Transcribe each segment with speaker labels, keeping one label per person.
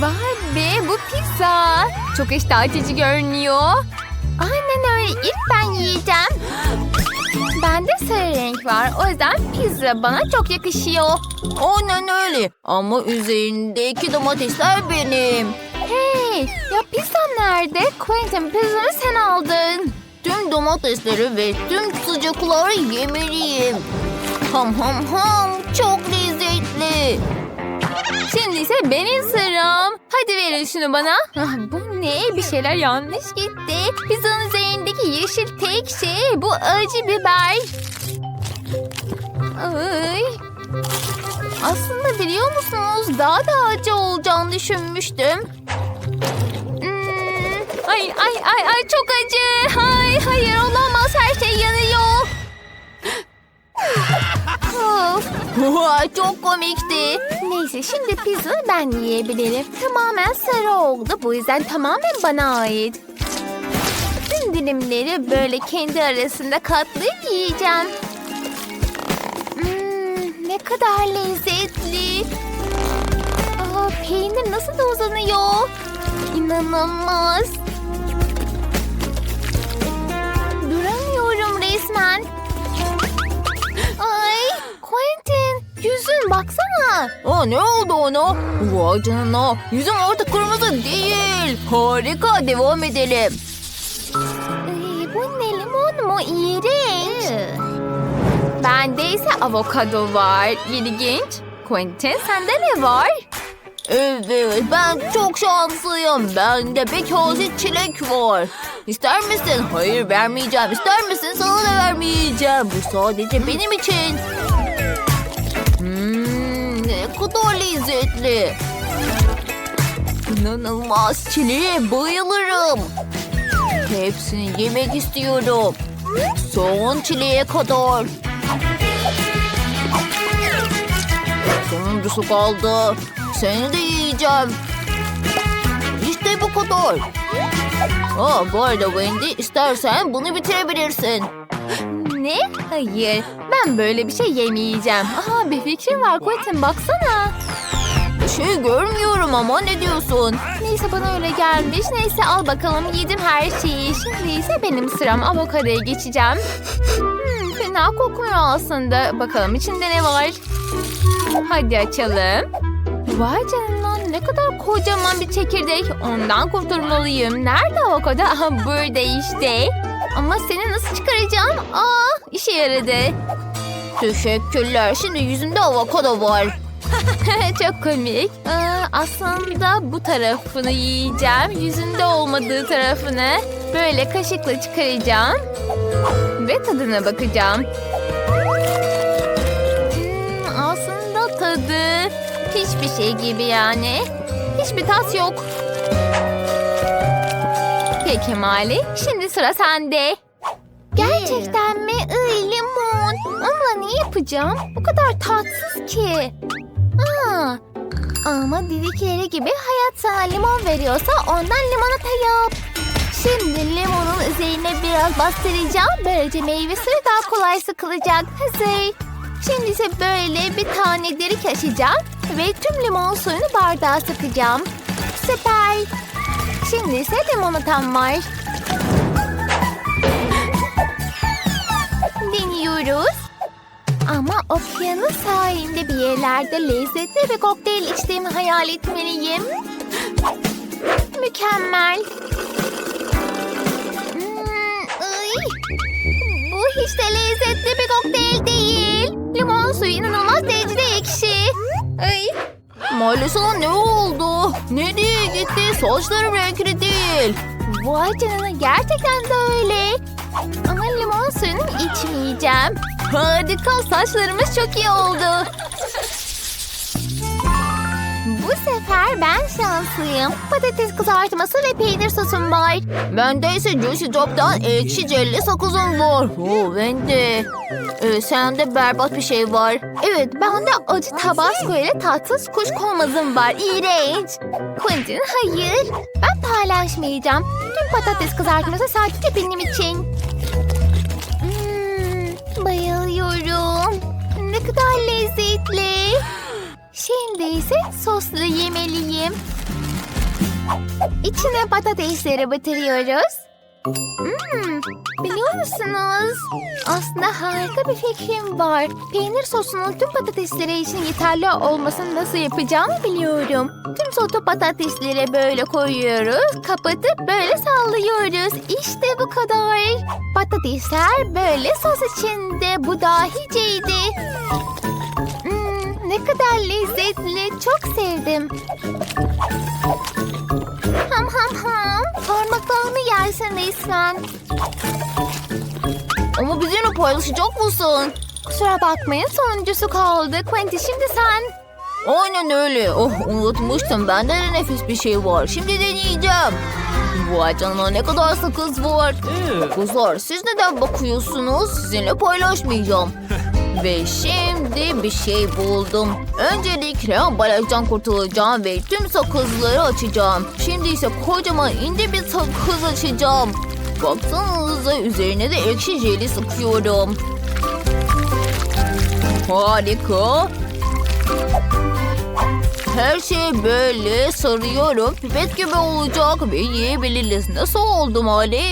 Speaker 1: Vay be bu pizza. Çok iştah açıcı görünüyor. Aynen öyle. İlk ben yiyeceğim. Bende sarı renk var. O yüzden pizza bana çok yakışıyor.
Speaker 2: Aynen öyle. Ama üzerindeki domatesler benim.
Speaker 1: Hey ya pizzam nerede? Quentin pizzamı sen aldın.
Speaker 2: Tüm domatesleri ve tüm sıcakları yemeliyim. Ham ham ham. Çok lezzetli.
Speaker 1: Şimdi ise benim sıram. Hadi verin şunu bana. Ah, bu ne? Bir şeyler yanlış gitti. Pizzanın üzerindeki yeşil tek şey bu acı biber. Ay. Aslında biliyor musunuz daha da acı olacağını düşünmüştüm. Hmm, Ay ay ay ay çok acı. Ay hayır olamaz her şey yanıyor. Of.
Speaker 2: Çok komikti.
Speaker 1: Neyse şimdi pizza ben yiyebilirim. Tamamen sarı oldu. Bu yüzden tamamen bana ait. Tüm dilimleri böyle kendi arasında katlayıp yiyeceğim. Hmm, ne kadar lezzetli. Aa, peynir nasıl da uzanıyor. İnanılmaz. Duramıyorum resmen. Yüzün baksana.
Speaker 2: Aa, ne oldu ona? Vay canına. Yüzüm artık kırmızı değil. Harika. Devam edelim.
Speaker 1: Ay, bu ne limon mu? İğrenç. Bende ise avokado var. İlginç. Quentin sende ne var?
Speaker 2: Evet ben çok şanslıyım. Bende bir kase çilek var. İster misin? Hayır vermeyeceğim. İster misin? Sana da vermeyeceğim. Bu sadece benim için. Kadar lezzetli. İnanılmaz çileğe bayılırım. Hepsini yemek istiyorum. Son çileğe kadar. Sonuncusu kaldı. Seni de yiyeceğim. İşte bu kadar. Aa, bu arada Wendy istersen bunu bitirebilirsin.
Speaker 1: Ne? Hayır. Ben böyle bir şey yemeyeceğim. Aha bir fikrim var Quentin baksana.
Speaker 2: Bir şey görmüyorum ama ne diyorsun?
Speaker 1: Neyse bana öyle gelmiş. Neyse al bakalım yedim her şeyi. Şimdi ise benim sıram avokadoya geçeceğim. Hmm, fena kokmuyor aslında. Bakalım içinde ne var? Hadi açalım. Vay canına ne kadar kocaman bir çekirdek. Ondan kurtulmalıyım. Nerede avokado? Burada işte. Ama seni nasıl çıkaracağım? Aa işe yaradı.
Speaker 2: Teşekkürler. Şimdi yüzümde avokado var.
Speaker 1: Çok komik. Ee, aslında bu tarafını yiyeceğim. Yüzünde olmadığı tarafını böyle kaşıkla çıkaracağım. Ve tadına bakacağım. Hmm, aslında tadı hiçbir şey gibi yani. Hiçbir tat yok. Peki Mali, şimdi sıra sende. Gerçekten mi? Iy, limon. Onunla ne yapacağım? Bu kadar tatsız ki. Aa, ama dedikleri gibi hayat sana limon veriyorsa ondan limonata yap. Şimdi limonun üzerine biraz bastıracağım. Böylece meyve suyu daha kolay sıkılacak. Hazır. Şimdi ise böyle bir tane derik açacağım. Ve tüm limon suyunu bardağa sıkacağım. Süper. Şimdi ise limonatam var. Deniyoruz. Ama okyanus sahilinde bir yerlerde lezzetli bir kokteyl içtiğimi hayal etmeliyim. Mükemmel. Hmm. Bu hiç de lezzetli bir kokteyl değil. Limon suyu inanılmaz derecede ekşi. Ay.
Speaker 2: Mali sana ne oldu? Nereye gitti? Saçlarım renkli değil.
Speaker 1: Vay canına gerçekten de öyle. Ama limon suyunu içmeyeceğim. Harika saçlarımız çok iyi oldu. Bu sefer ben şanslıyım. Patates kızartması ve peynir sosum var.
Speaker 2: Bende ise Juicy Drop'tan ekşi jelli sakızım var. Oo, Wendy. Ee, sende berbat bir şey var.
Speaker 1: Evet bende acı tabasco ile tatsız kuşkonmazım var. İğrenç. Quentin hayır. Ben paylaşmayacağım. Tüm patates kızartması sadece benim için. Hmm, bayılıyorum. Ne kadar lezzetli. Şimdi ise soslu yemeliyim. İçine patatesleri batırıyoruz. Hmm, biliyor musunuz? Aslında harika bir fikrim var. Peynir sosunun tüm patatesleri için yeterli olmasını nasıl yapacağımı biliyorum. Tüm sotu patateslere böyle koyuyoruz. Kapatıp böyle sallıyoruz. İşte bu kadar. Patatesler böyle sos içinde. Bu dahiceydi. Hmm, ne kadar lezzetli. Çok sevdim. Ham ham ham. Parmaklarımı yersin resmen.
Speaker 2: Ama bizimle paylaşacak mısın?
Speaker 1: Kusura bakmayın sonuncusu kaldı. Quentin şimdi sen.
Speaker 2: Aynen öyle. Oh unutmuştum. Bende de nefis bir şey var. Şimdi deneyeceğim. Vay canına ne kadar sakız var. Kızlar siz neden bakıyorsunuz? Sizinle paylaşmayacağım. Ve şimdi bir şey buldum. Öncelikle ambalajdan kurtulacağım ve tüm sakızları açacağım. Şimdi ise kocaman ince bir sakız açacağım. Baksanıza üzerine de ekşi jeli sıkıyorum. Harika. Her şeyi böyle sarıyorum. Pipet gibi olacak ve yiyebiliriz. Nasıl oldu Mali?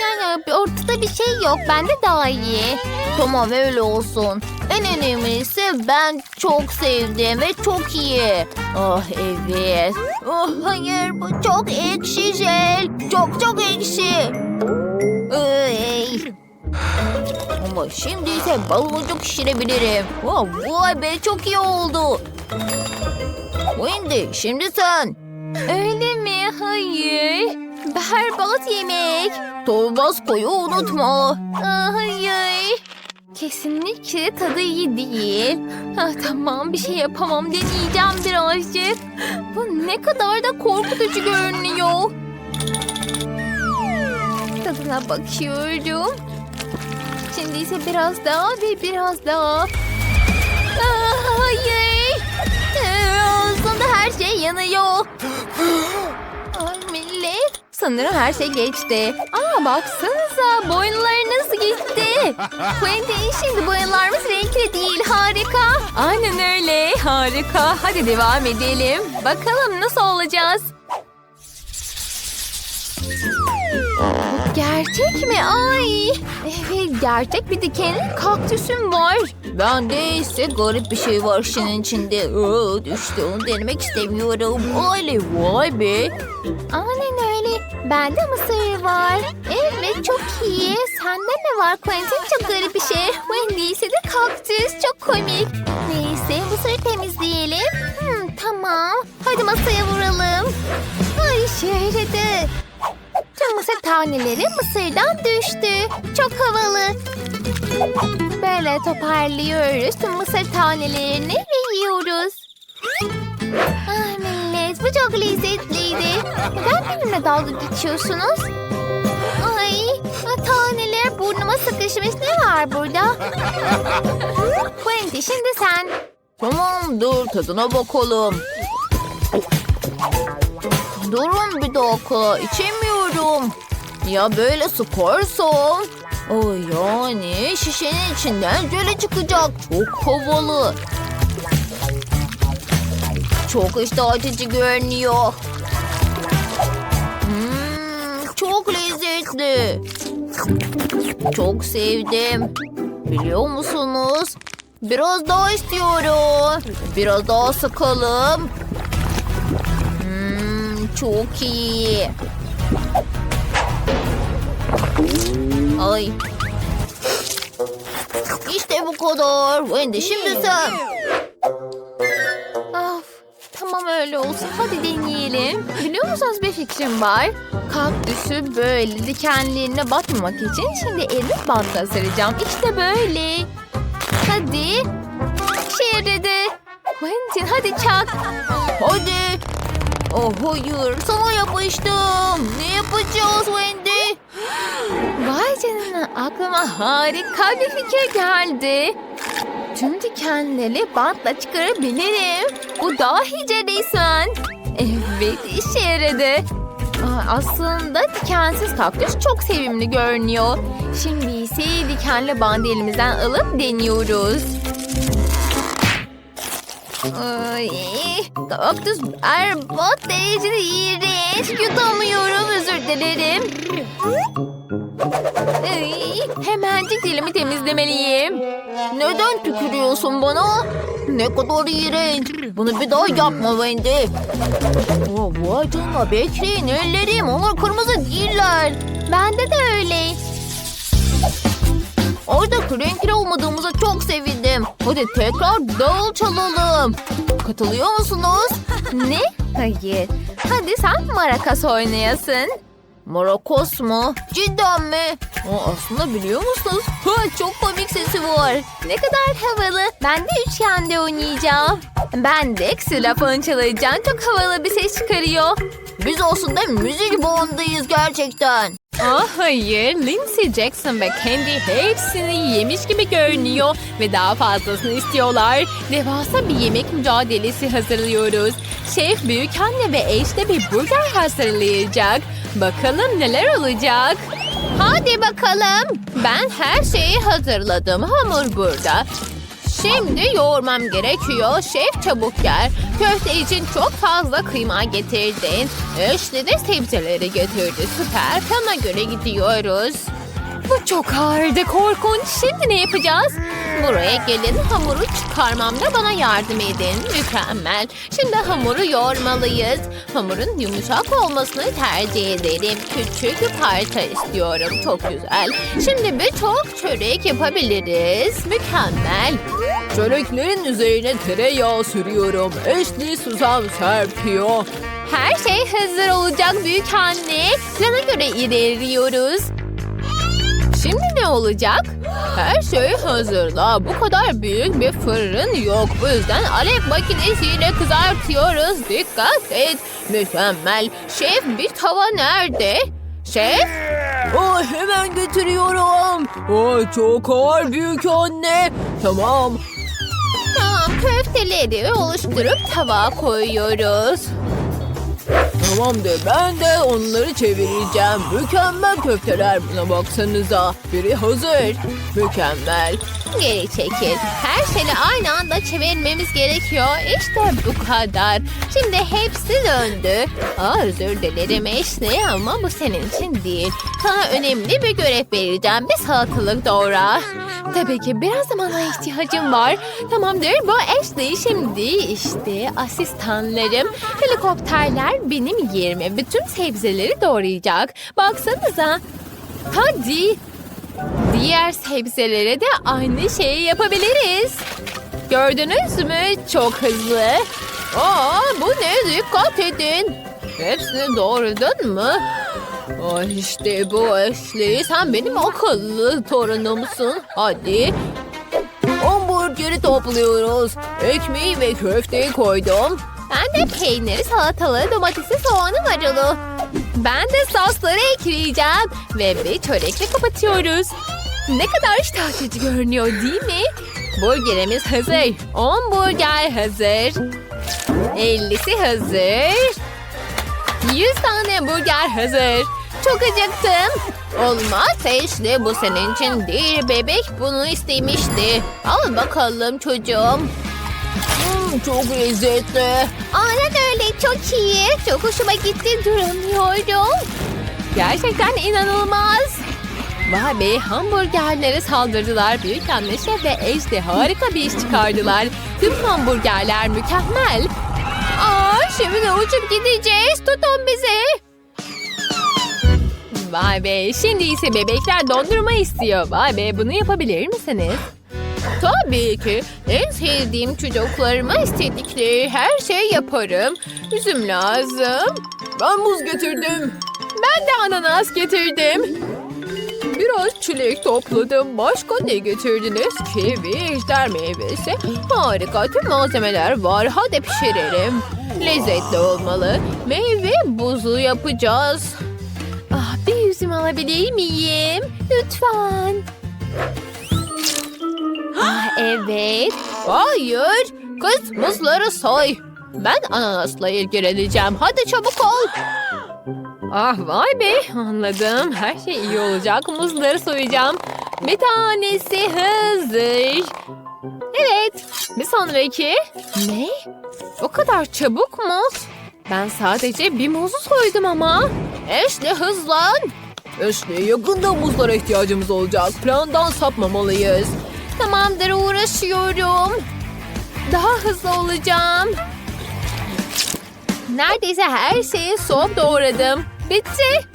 Speaker 1: Yani ortada bir şey yok. Bende daha iyi.
Speaker 2: Tamam öyle olsun. En önemlisi ben çok sevdim ve çok iyi. Ah evet. Oh, hayır bu çok ekşi jel. Çok çok ekşi. Ay. Ama şimdi ise baloncuk şişirebilirim. Oh, vay be çok iyi oldu. Wendy şimdi sen.
Speaker 1: Öyle mi? Hayır. Berbat yemek.
Speaker 2: Tabasco'yu unutma.
Speaker 1: Aa, hayır. Kesinlikle tadı iyi değil. Ha, tamam bir şey yapamam deneyeceğim birazcık. Bu ne kadar da korkutucu görünüyor. Tadına bakıyorum. Şimdi ise biraz daha ve biraz daha. Aa, hayır. Ee, Ağzımda her şey yanıyor. Ay millet. Sanırım her şey geçti. Aa baksanıza boyunları gitti. Quentin şimdi boyunlarımız renkli değil harika. Aynen öyle harika. Hadi devam edelim. Bakalım nasıl olacağız. Gerçek mi? Ay. Evet gerçek bir dikenli kaktüsüm var.
Speaker 2: Bende ise garip bir şey var şişenin içinde. Aa, düştü onu denemek istemiyorum. Öyle vay be.
Speaker 1: Aynen öyle. Bende mısır var. Evet çok iyi. Sende ne var Quentin? Çok garip bir şey. Wendy de kaktüs. Çok komik. Neyse mısırı temizleyelim. Hmm, tamam. Hadi masaya vuralım. Ay yaradı. Tüm mısır taneleri mısırdan düştü. Çok havalı. Böyle toparlıyoruz tüm mısır tanelerini ve yiyoruz. Ay bu çok lezzetliydi. Neden benimle dalga geçiyorsunuz? Ay taneler burnuma sıkışmış. Ne var burada? Quentin şimdi sen.
Speaker 2: Tamam dur tadına bakalım. Durun bir dakika içemiyorum. Ya böyle sıkarsam? O yani şişenin içinden jöle çıkacak. Çok havalı. Çok iştah açıcı görünüyor. Hmm, çok lezzetli. Çok sevdim. Biliyor musunuz? Biraz daha istiyorum. Biraz daha sıkalım. Hmm, çok iyi. Ay. İşte bu kadar. Wendy şimdi sen.
Speaker 1: Tamam öyle olsun. Hadi deneyelim. Biliyor musunuz bir fikrim var. Kaktüsü böyle dikenlerine batmamak için şimdi elimi bantla saracağım. İşte böyle. Hadi. Yaradı. Quentin hadi çak.
Speaker 2: Hadi. Oh hayır sana yapıştım. Ne yapacağız Wendy?
Speaker 1: Vay canına aklıma harika bir fikir geldi. Tüm dikenleri bantla çıkarabilirim. Bu dahice resmen. Evet işe yaradı. Aslında dikensiz kaktüs çok sevimli görünüyor. Şimdi ise dikenli bandı elimizden alıp deniyoruz. Ay, kaktüs berbat derecede iğrenç. Yutamıyorum özür dilerim. Hemencik dilimi temizlemeliyim.
Speaker 2: Neden tükürüyorsun bana? Ne kadar iğrenç. Bunu bir daha yapma Wendy. Oh, vay canına bekleyin ellerim. Onlar kırmızı değiller.
Speaker 1: Bende de öyle.
Speaker 2: Orada renkli olmadığımıza çok sevindim. Hadi tekrar davul çalalım. Katılıyor musunuz?
Speaker 1: Ne? Hayır. Hadi sen marakas oynayasın.
Speaker 2: Marakos mu? Cidden mi? Aa, aslında biliyor musunuz? Ha, çok komik sesi var.
Speaker 1: Ne kadar havalı. Ben de üçgende oynayacağım. Ben de ksilofon çalacağım. Çok havalı bir ses çıkarıyor.
Speaker 2: Biz aslında müzik bandıyız gerçekten.
Speaker 3: Ah hayır, Lindsay Jackson ve Candy hepsini yemiş gibi görünüyor ve daha fazlasını istiyorlar. Devasa bir yemek mücadelesi hazırlıyoruz. Şef büyükanne ve eşte bir burger hazırlayacak. Bakalım neler olacak.
Speaker 1: Hadi bakalım.
Speaker 3: Ben her şeyi hazırladım. Hamur burada. Şimdi yoğurmam gerekiyor. Şef çabuk gel. Köfte için çok fazla kıyma getirdin. Ashley de sebzeleri getirdi. Süper. Kana göre gidiyoruz. Bu çok ağırdı korkunç. Şimdi ne yapacağız? Buraya gelin hamuru çıkarmamda bana yardım edin. Mükemmel. Şimdi hamuru yoğurmalıyız. Hamurun yumuşak olmasını tercih ederim. Küçük parça istiyorum. Çok güzel. Şimdi birçok çörek yapabiliriz. Mükemmel. Çöreklerin üzerine tereyağı sürüyorum. Eşli susam serpiyor. Her şey hazır olacak büyük anne. Plana göre ilerliyoruz. Şimdi ne olacak? Her şey hazırda. Bu kadar büyük bir fırın yok. Bu yüzden alev makinesiyle kızartıyoruz. Dikkat et. Mükemmel. Şef bir tava nerede? Şef?
Speaker 2: Aa, hemen getiriyorum. Aa, çok ağır büyük anne. Tamam.
Speaker 3: Tamam köfteleri oluşturup tabağa koyuyoruz.
Speaker 2: Tamamdır ben de onları çevireceğim. Mükemmel köfteler buna baksanıza. Biri hazır. Mükemmel.
Speaker 3: Geri çekil. Her şeyi aynı anda çevirmemiz gerekiyor. İşte bu kadar. Şimdi hepsi döndü. Aa, özür dilerim Ashley ama bu senin için değil. Sana önemli bir görev vereceğim. Bir salatalık doğra. Tabii ki biraz zamana ihtiyacım var. Tamamdır bu Ashley şimdi işte asistanlarım. Helikopterler benim yerime bütün sebzeleri doğrayacak. Baksanıza. Hadi. Diğer sebzelere de aynı şeyi yapabiliriz. Gördünüz mü? Çok hızlı. Aa, bu ne? Dikkat edin. Hepsini doğradın mı? Ay işte bu Ashley. Sen benim akıllı torunumsun. Hadi.
Speaker 2: Hamburgeri topluyoruz. Ekmeği ve köfteyi koydum.
Speaker 3: Ben de peyniri, salatalığı, domatesi, soğanı, marulu. Ben de sosları ekleyeceğim. Ve bir çörekle kapatıyoruz. Ne kadar iştah görünüyor değil mi? Burgerimiz hazır. 10 burger hazır. 50'si hazır. 100 tane burger hazır. Çok acıktım. Olmaz Ashley bu senin için değil. Bebek bunu istemişti. Al bakalım çocuğum.
Speaker 2: Hmm, çok lezzetli.
Speaker 3: Aynen öyle çok iyi. Çok hoşuma gitti duramıyorum. Gerçekten inanılmaz. Vay be hamburgerlere saldırdılar. Büyük anne şef ve Ejde harika bir iş çıkardılar. Tüm hamburgerler mükemmel. Aa, şimdi uçup gideceğiz. Tutun bizi. Vay be şimdi ise bebekler dondurma istiyor. Vay be bunu yapabilir misiniz? Tabii ki. En sevdiğim çocuklarıma istedikleri her şey yaparım. Üzüm lazım.
Speaker 2: Ben muz getirdim.
Speaker 3: Ben de ananas getirdim. Biraz çilek topladım. Başka ne getirdiniz? Kivi, ejder meyvesi. Harika tüm malzemeler var. Hadi pişirelim. Lezzetli olmalı. Meyve buzu yapacağız. Üzüm alabilir miyim? Lütfen. Ah, evet. Hayır. Kız muzları soy. Ben ananasla ilgileneceğim. Hadi çabuk ol. Ah vay be anladım. Her şey iyi olacak. Muzları soyacağım. Bir tanesi hazır. Evet. Bir sonraki. Ne? O kadar çabuk mu? Ben sadece bir muzu soydum ama. Ashley hızlan. Ashley yakında muzlara ihtiyacımız olacak. Plandan sapmamalıyız. Tamamdır uğraşıyorum. Daha hızlı olacağım. Neredeyse her şeyi soğuk doğradım. Bitti.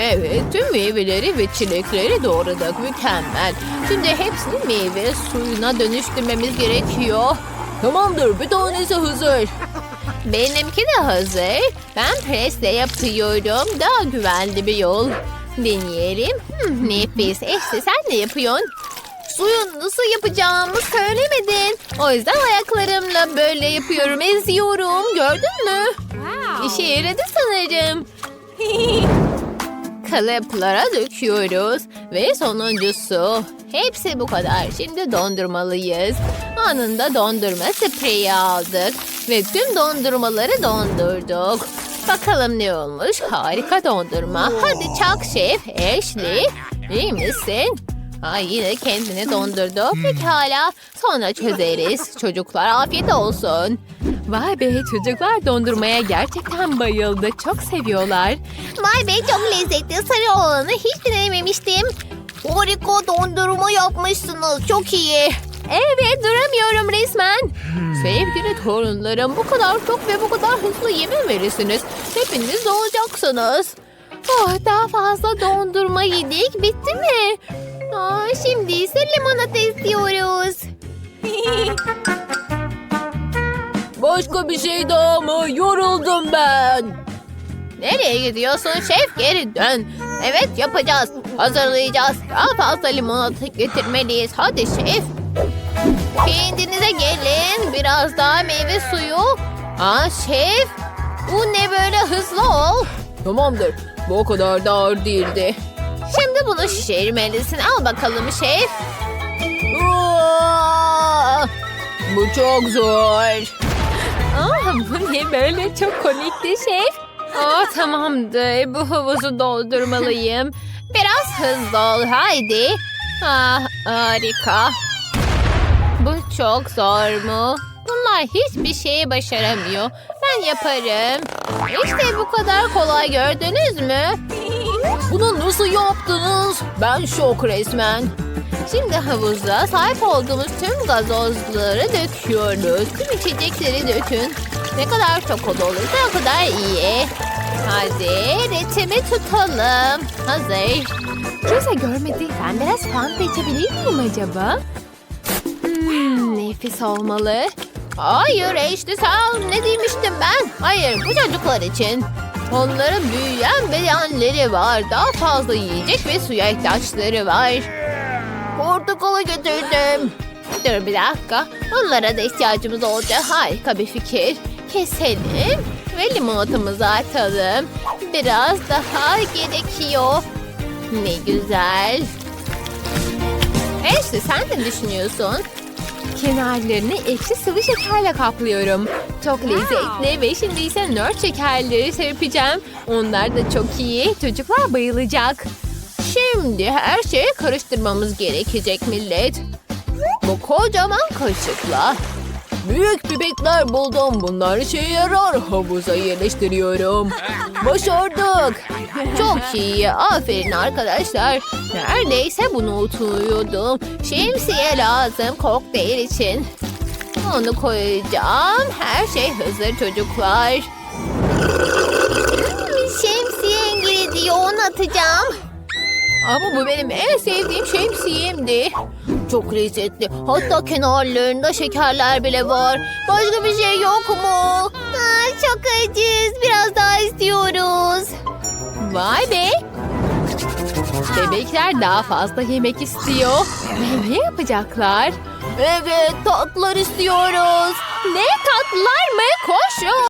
Speaker 3: Evet, tüm meyveleri ve çilekleri doğradık. Mükemmel. Şimdi hepsini meyve suyuna dönüştürmemiz gerekiyor. Tamamdır, bir tanesi hazır. Benimki de hazır. Ben presle yapıyorum. Daha güvenli bir yol. Deneyelim. Hmm, nefis. İşte sen ne yapıyorsun? Suyu nasıl yapacağımı söylemedin. O yüzden ayaklarımla böyle yapıyorum. Eziyorum. Gördün mü? İşe yaradı sanırım. Kalıplara döküyoruz. Ve sonuncusu. Hepsi bu kadar. Şimdi dondurmalıyız. Anında dondurma spreyi aldık. Ve tüm dondurmaları dondurduk. Bakalım ne olmuş? Harika dondurma. Hadi çak şef. Ashley. iyi misin? Ay yine kendini dondurdu. Pekala. Sonra çözeriz. Çocuklar afiyet olsun. Vay be çocuklar dondurmaya gerçekten bayıldı. Çok seviyorlar.
Speaker 1: Vay be çok lezzetli. Sarı olanı hiç denememiştim. Harika dondurma yapmışsınız. Çok iyi.
Speaker 3: Evet duramıyorum resmen. Sevgili torunlarım bu kadar çok ve bu kadar hızlı yeme verirsiniz. Hepiniz olacaksınız. Oh, daha fazla dondurma yedik. Bitti mi? Aa, şimdi ise limonata istiyoruz. Başka bir şey daha mı? Yoruldum ben. Nereye gidiyorsun şef? Geri dön. Evet yapacağız. Hazırlayacağız. Daha fazla limonata getirmeliyiz. Hadi şef. Kendinize gelin. Biraz daha meyve suyu. Aa şef. Bu ne böyle hızlı ol. Tamamdır. Bu o kadar da ağır değildi. Şimdi bunu şişirmelisin. Al bakalım şef. Aa, bu çok zor. Aa, bu ne böyle çok komikti şef. Aa, tamamdır. Bu havuzu doldurmalıyım. Biraz hızlı ol. Haydi. Ah, harika. Çok zor mu? Bunlar hiçbir şeyi başaramıyor. Ben yaparım. İşte bu kadar kolay gördünüz mü? Bunu nasıl yaptınız? Ben şok resmen. Şimdi havuza sahip olduğumuz tüm gazozları döküyoruz. Tüm içecekleri dökün. Ne kadar çok olursa o kadar iyi. Hadi ritmi tutalım. Hazır. Kimse görmedi. Ben biraz fanta içebilir miyim acaba? Hmm, nefis olmalı. Hayır işte sen ne demiştim ben? Hayır bu çocuklar için. Onların büyüyen bedenleri var. Daha fazla yiyecek ve suya ihtiyaçları var. Portakalı getirdim. Dur bir dakika. Onlara da ihtiyacımız olacak. Harika bir fikir. Keselim ve limonatamızı atalım. Biraz daha gerekiyor. Ne güzel. Ashley sen ne düşünüyorsun? Kenarlarını ekşi sıvı şekerle kaplıyorum. Çok lezzetli ve şimdi ise nör şekerleri serpeceğim. Onlar da çok iyi. Çocuklar bayılacak. Şimdi her şeyi karıştırmamız gerekecek millet. Bu kocaman kaşıkla. Büyük pipetler buldum. Bunlar işe yarar. Havuza yerleştiriyorum. Başardık. Çok iyi. Aferin arkadaşlar. Neredeyse bunu unutuyordum. Şemsiye lazım kokteyl için. Onu koyacağım. Her şey hazır çocuklar.
Speaker 1: Şemsiye onu atacağım.
Speaker 3: Ama bu benim en sevdiğim şemsiyemdi. Çok lezzetli. Hatta kenarlarında şekerler bile var. Başka bir şey yok mu?
Speaker 1: Aa, çok acız. Biraz daha istiyoruz.
Speaker 3: Vay be. Bebekler daha fazla yemek istiyor. Ve ne yapacaklar? Evet tatlılar istiyoruz. Ne tatlılar mı? Koşun.